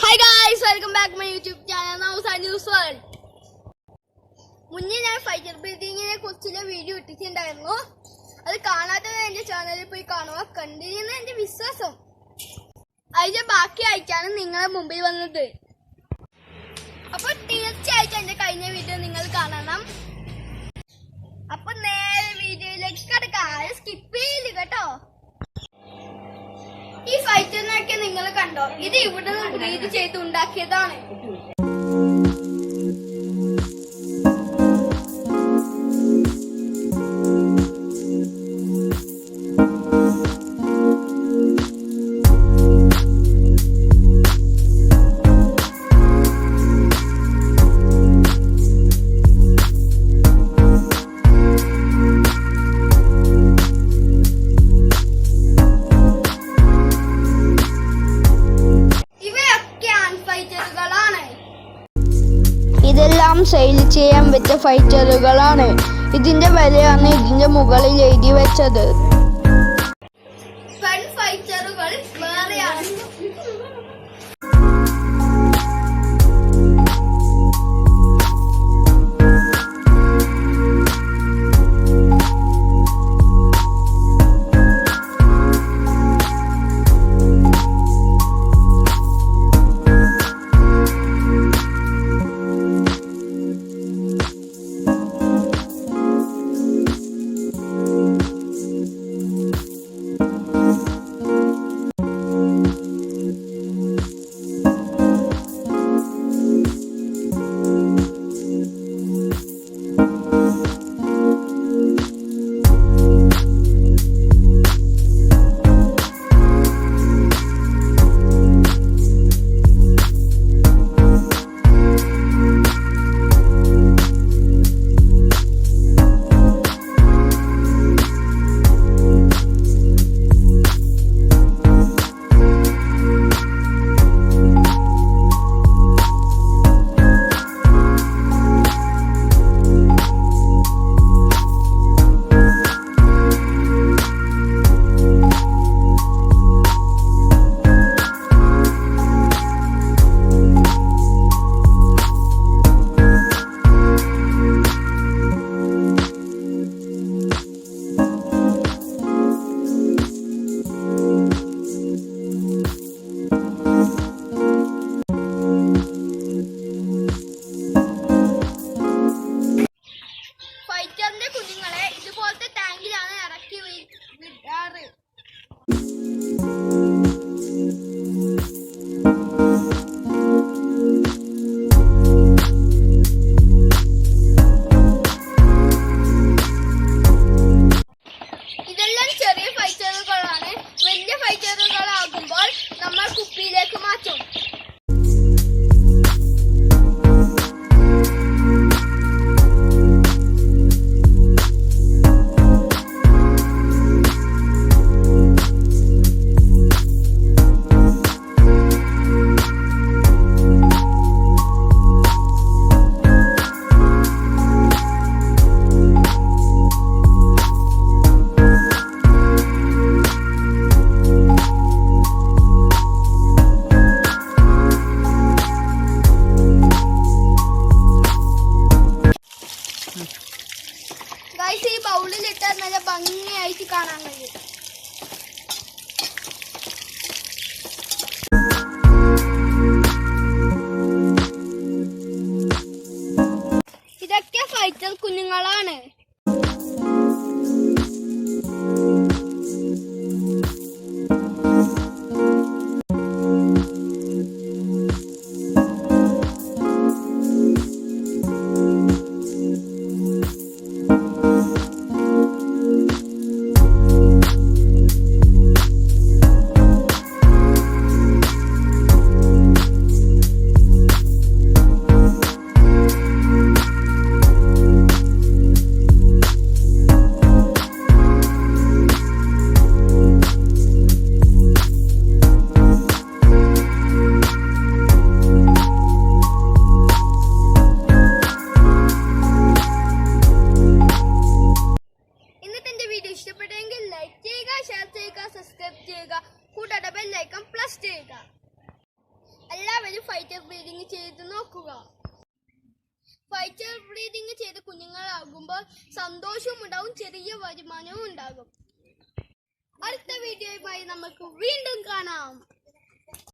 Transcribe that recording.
Hi guys welcome back my YouTube channel നൗസ news world മുന്നേ ഞാൻ fighter ബ്രീതിങ്ങിനെ കുറിച്ചുള്ള video ഇട്ടിട്ടുണ്ടായിരുന്നു. അത് കാണാത്തവർ എന്റെ ചാനലിൽ പോയി കാണുക. കണ്ടിരുന്ന എന്റെ വിശ്വാസം. അതിന്റെ ബാക്കി ആയിട്ടാണ് നിങ്ങളെ മുമ്പിൽ വന്നത്. അപ്പൊ തീർച്ചയായിട്ടും എന്റെ കഴിഞ്ഞ വീഡിയോ നിങ്ങൾ കാണണം. അപ്പൊ നേരെ വീഡിയോയിലേക്ക് കിടക്കാം. സ്കിപ്പ് ചെയ്യില്ല കേട്ടോ. ഈ ഫൈറ്റർ നിങ്ങൾ ഇത് ഇവിടെ നിന്ന് ബ്രീഡ് ചെയ്ത് ഉണ്ടാക്കിയതാണ്. സെയിൽ ചെയ്യാൻ വെച്ച ഫൈറ്ററുകളാണ് ഇതിന്റെ വിലയാണ് ഇതിന്റെ മുകളിൽ എഴുതി വെച്ചത്. ഫൈറ്ററുകൾ വേറെയാണ്. കുഞ്ഞുങ്ങളാണ്. ബ്രീഡിംഗ് ചെയ്ത് നോക്കുക ഫൈറ്റർ ബ്രീതിങ് ചെയ്ത് കുഞ്ഞുങ്ങളാകുമ്പോൾ സന്തോഷവും ഉണ്ടാവും ചെറിയ വരുമാനവും ഉണ്ടാകും. അടുത്ത വീഡിയോയുമായി നമുക്ക് വീണ്ടും കാണാം.